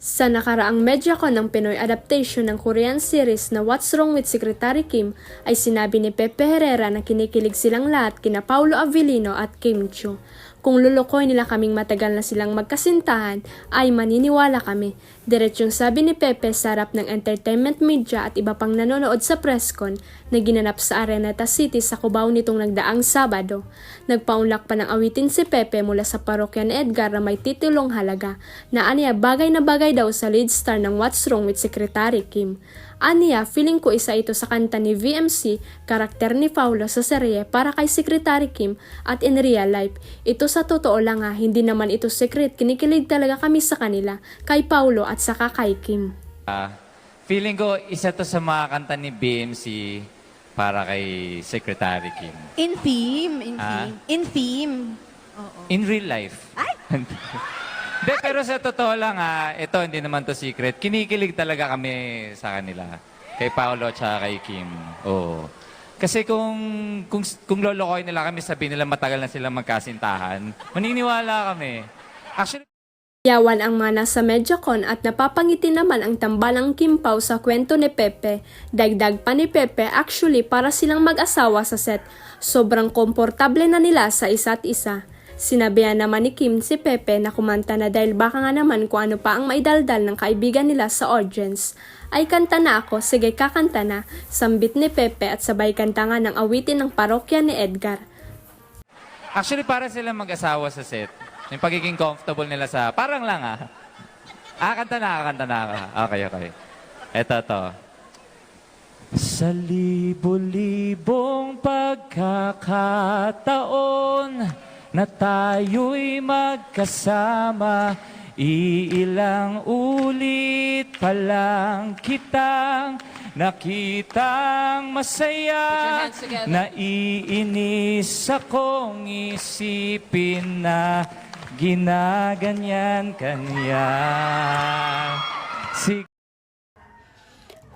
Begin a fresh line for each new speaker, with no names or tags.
Sa nakaraang MediaCon ng Pinoy adaptation ng Korean series na What's Wrong with Secretary Kim ay sinabi ni Pepe Herrera na kinikilig silang lahat kina Paulo Avellino at Kim Chiu. Kung lulukoy nila kaming matagal na silang magkasintahan ay maniniwala kami. Diretsyong sabi ni Pepe sa harap ng entertainment media at iba pang nanonood sa presscon na ginanap sa Araneta City sa Cubao nitong nagdaang Sabado. Nagpaunlak pa ng awitin si Pepe mula sa parokya ni Edgar na may titulong halaga na aniya bagay na bagay daw sa lead star ng What's Wrong with Secretary Kim. Aniya, feeling ko isa ito sa kanta ni VMC, karakter ni Paulo sa serye para kay Secretary Kim at in real life. Ito sa totoo lang ha, hindi naman ito secret, kinikilig talaga kami sa kanila, kay Paulo at saka kay Kim.
Ah, feeling ko isa to sa mga kanta ni BMC para kay Secretary Kim.
In theme, in
Ah?
theme. In theme. Oo.
In real life.
Ay!
Hindi, pero sa totoo lang ah, ito hindi naman to secret. Kinikilig talaga kami sa kanila. Kay Paolo at saka kay Kim. Oo. Kasi kung, kung, kung lolokoy nila kami, sabihin nila matagal na silang magkasintahan, maniniwala kami. Actually,
Yawan ang mana sa MediaCon at napapangiti naman ang tambalang Kim Pao sa kwento ni Pepe. Dagdag pa ni Pepe, actually para silang mag-asawa sa set. Sobrang komportable na nila sa isa't isa. Sinabihan naman ni Kim si Pepe na kumanta na dahil baka nga naman kung ano pa ang maidaldal ng kaibigan nila sa audience. Ay kanta na ako, sige kakanta na, sambit ni Pepe at sabay kanta nga ng awitin ng parokya ni Edgar.
Actually, para silang mag-asawa sa set. Yung pagiging comfortable nila sa... Parang lang ah. Ah, kanta na, kanta na. Okay, okay. Eto to. Sa libo-libong pagkakataon na tayo'y magkasama, iilang ulit pa lang kitang nakitang masaya Naiinis akong isipin na ginaganyan kanya.